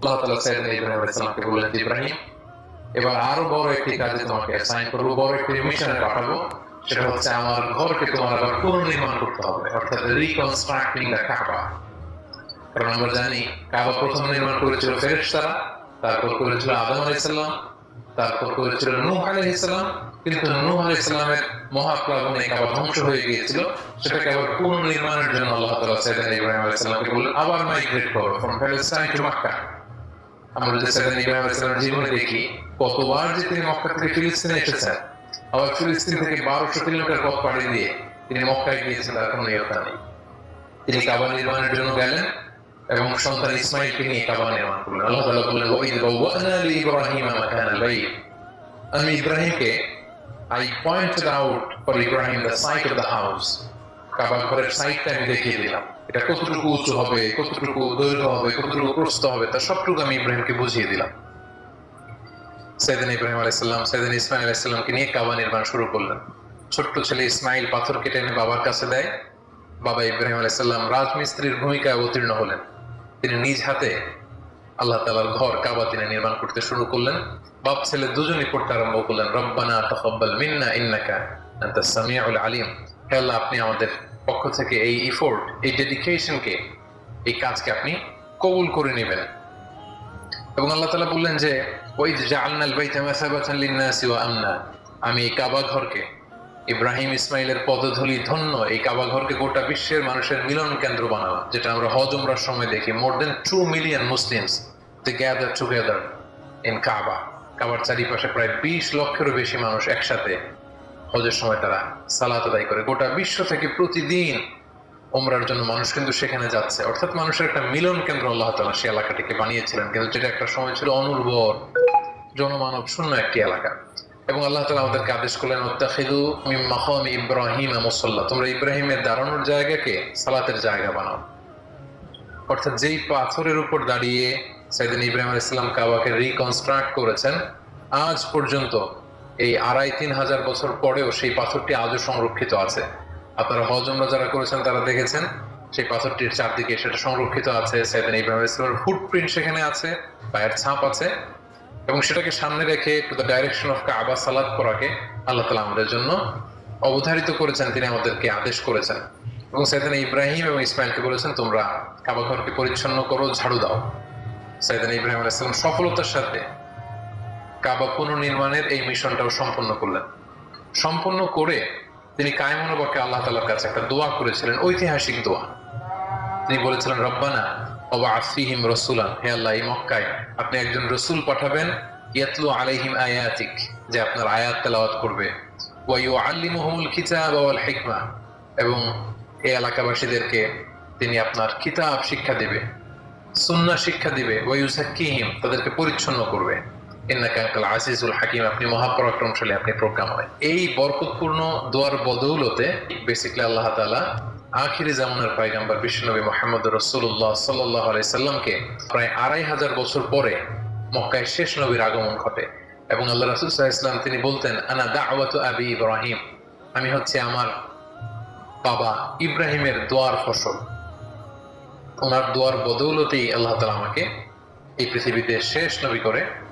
আল্লাহ তাআলা সাইয়েদনা ইব্রাহিম আলাইহিস সালামকে বললেন ইব্রাহিম, এবার আরও বড় একটি আবার ধ্বংস হয়ে গিয়েছিল। সেটাকে আবার পুনর্নির্মাণের জন্য আল্লাহ তাআলা সাইয়েদনা ইব্রাহিম আলাইহিসসালামকে বললেন, আবার মাইগ্রেট করো ফ্রম আমরা যে সাইয়েদনা ইব্রাহিম আলাইহিসসালামের জীবনে দেখি কতবার যে তিনি মক্কা থেকে ফিলিস্তিনে এসেছেন আবার ফিলিস্তিন থেকে বারোশো কিলোমিটার পথ পাড়ি দিয়ে তিনি মক্কায় গিয়েছেন তার কোনো নিয়তা নেই তিনি কাবা নির্মাণের জন্য গেলেন এবং সন্তান ইসমাইলকে নিয়ে কাবা নির্মাণ করলেন আল্লাহ তাআলা বললেন ওয়াইদ বাওয়ানা লিইব্রাহিম মাকানাল বাইত আমি ইব্রাহিমকে I pointed out for Ibrahim the site of the house Kaaba ঘরের সাইটটা আমি দেখিয়ে দিলাম। এটা কতটুকু উঁচু হবে, কতটুকু দৈর্ঘ্য হবে, কতটুকু প্রস্থ হবে তা সবটুকু আমি ইব্রাহিমকে বুঝিয়ে দিলাম। সেদিন ইব্রাহিম আলাইসাল্লাম সেদিন ইসমাইল আলাইসাল্লামকে নিয়ে কাবা নির্মাণ শুরু করলেন। ছোট্ট ছেলে ইসমাইল পাথর কেটে এনে বাবার কাছে দেয়। বাবা ইব্রাহিম আলাইসাল্লাম রাজমিস্ত্রির ভূমিকায় অবতীর্ণ হলেন। তিনি নিজ হাতে আল্লাহ তালার ঘর কাবা তিনি নির্মাণ করতে শুরু করলেন। বাপ, ছেলে দুজনই পড়তে আরম্ভ করলেন। রব্বানা তাকাব্বাল মিন্না ইন্নাকা আনতাস সামিউল আলিম। হে আল্লাহ, আপনি আমাদের পক্ষ থেকে এই ইফোর্ট এই ডেডিকেশনকে এই কাজকে আপনি কবুল করে নেবেন। এবং আল্লাহ তাআলা বললেন যে ওই মাসাবাতান আমনা। আমি এই কাবা ঘরকে, ইব্রাহিম ইসমাইলের পদধূলি ধন্য, এই কাবা ঘরকে গোটা বিশ্বের মানুষের মিলন কেন্দ্র বানালাম, যেটা আমরা হজ উমরার সময় দেখি। More than two million Muslims they gather together in Kaaba কাবার চারিপাশে প্রায় বিশ লক্ষেরও বেশি মানুষ একসাথে হজের সময় তারা সালাত আদায় করে। গোটা বিশ্ব থেকে প্রতিদিন ওমরার জন্য মানুষ কিন্তু সেখানে যাচ্ছে। অর্থাৎ মানুষের একটা মিলন কেন্দ্র আল্লাহ তালা সে এলাকাটিকে বানিয়েছিলেন। কিন্তু যেটা একটা সময় ছিল অনুর্বর, জনমানব শূন্য একটি এলাকা। এবং আল্লাহ তালা আমাদেরকে আদেশ করলেন ওত্তাখিদু মাকাম ইব্রাহিম মুসাল্লাহ তোমরা ইব্রাহিমের দাঁড়ানোর জায়গাকে সালাতের জায়গা বানাও। অর্থাৎ যেই পাথরের উপর দাঁড়িয়ে সাইদিন ইব্রাহিম আলাইহিস সালাম কাবাকে রিকনস্ট্রাক্ট করেছেন, আজ পর্যন্ত এই আড়াই তিন হাজার বছর পরেও সেই পাথরটি আজও সংরক্ষিত আছে। আপনারা হজ উমরা যারা করেছেন, তারা দেখেছেন, সেই পাথরটির চারদিকে সেটা সংরক্ষিত আছে। সাইদিন ইব্রাহিম ফুটপ্রিন্ট সেখানে আছে, পায়ের ছাপ আছে এবং সেটাকে সামনে রেখে দ্য ডাইরেকশন অফ কাবা সালাদ করাকে আল্লাহ তালা আমাদের জন্য অবধারিত করেছেন। তিনি আমাদেরকে আদেশ করেছেন। এবং সাইদানা ইব্রাহিম এবং ইসমাইলকে বলেছেন, তোমরা কাবা ঘরকে পরিচ্ছন্ন করো, ঝাড়ু দাও। সাইদানা ইব্রাহিম আলাইসালাম সফলতার সাথে কাবা পুনর্নির্মাণের এই মিশনটাও সম্পন্ন করলেন। সম্পন্ন করে তিনি কায়মনোবাকে আল্লাহ তালার কাছে একটা দোয়া করেছিলেন, ঐতিহাসিক দোয়া। তিনি বলেছিলেন, রব্বানা অবা আফিহিম রসুলান। হে আল্লাহ, এই মক্কায় আপনি একজন রসুল পাঠাবেন, ইয়াতলু আলাইহিম আয়াতিক, যে আপনার আয়াত তেলাওয়াত করবে। ওয়াইউ আল্লিমুহুমুল কিতাব ওয়াল হিকমা। এবং এই এলাকাবাসীদেরকে তিনি আপনার কিতাব শিক্ষা দেবে, সুন্নাহ শিক্ষা দিবে। ওয়াইউ সাক্কিহিম তাদেরকে পরিচ্ছন্ন করবে। হাকিম, আপনি মহাপরাক্রমশালী আপনি এই বরকতপূর্ণ দোয়ার বদৌলতে আল্লাহ তাআলা আখিরি বিশ্বনবী মোহাম্মদ রসুল্লাহ সাল্লাহ প্রায় আড়াই হাজার বছর পরে মক্কায় শেষ নবীর আগমন ঘটে এবং আল্লাহ রাসুল ইসলাম তিনি বলতেন, আনা দাওয়াত আবি ইব্রাহিম। আমি হচ্ছে আমার বাবা ইব্রাহিমের দোয়ার ফসল। ওনার দোয়ার বদৌলতেই আল্লাহ তালা আমাকে এই পৃথিবীতে শেষ নবী করে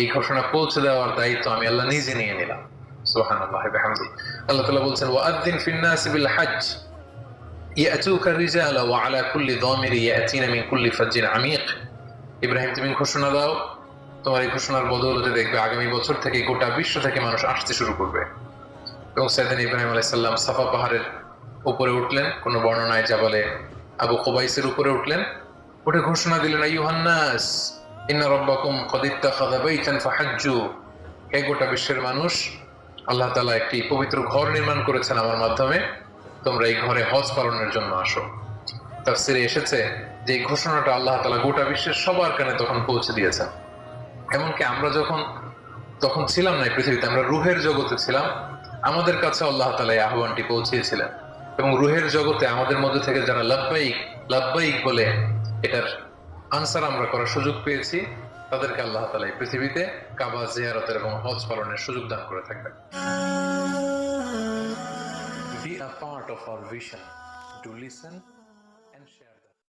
এই ঘোষণা পৌঁছে দেওয়ার দায়িত্ব আমি আল্লাহ নিজে নিয়ে নিলাম। সোহান আল্লাহ আল্লাহ তালা বলছেন ওয়াদ্দিন ফিন্নাস বিল হজ ইয়াতুকা রিজালা ওয়া আলা কুল্লি দামিরি ইয়াতিনা মিন কুল্লি ফাজ্জিন আমিক। ইব্রাহিম, তুমি ঘোষণা দাও, তোমার এই ঘোষণার বদৌলতে দেখবে আগামী বছর থেকে গোটা বিশ্ব থেকে মানুষ আসতে শুরু করবে। এবং সাইদিন ইব্রাহিম আলাইসাল্লাম সাফা পাহাড়ের উপরে উঠলেন, কোনো বর্ণনায় যা বলে আবু কোবাইসের উপরে উঠলেন। উঠে ঘোষণা দিলেন ইউহান্নাস ইন্না রব্বাকুম কদিত্তা খাদা ফাহাজ্জু। হে গোটা বিশ্বের মানুষ, আল্লাহ তাআলা একটি পবিত্র ঘর নির্মাণ করেছেন আমার মাধ্যমে। তোমরা এই ঘরে হজ পালনের জন্য আসো। তাফসিরে এসেছে যে ঘোষণাটা আল্লাহ তাআলা গোটা বিশ্বের সবার কানে তখন পৌঁছে দিয়েছেন। এমনকি আমরা যখন, তখন ছিলাম না পৃথিবীতে, আমরা রুহের জগতে ছিলাম, আমাদের কাছে আল্লাহ তালা এই আহ্বানটি পৌঁছিয়েছিলেন। এবং রুহের জগতে আমাদের মধ্যে থেকে যারা লাভবাহিক লাভবাহিক বলে এটার আনসার আমরা করার সুযোগ পেয়েছি। তাদেরকে আল্লাহ তালা এই পৃথিবীতে কাবা জিয়ারতের এবং হজ পালনের সুযোগ দান করে থাকবেন। Be a part of our vision.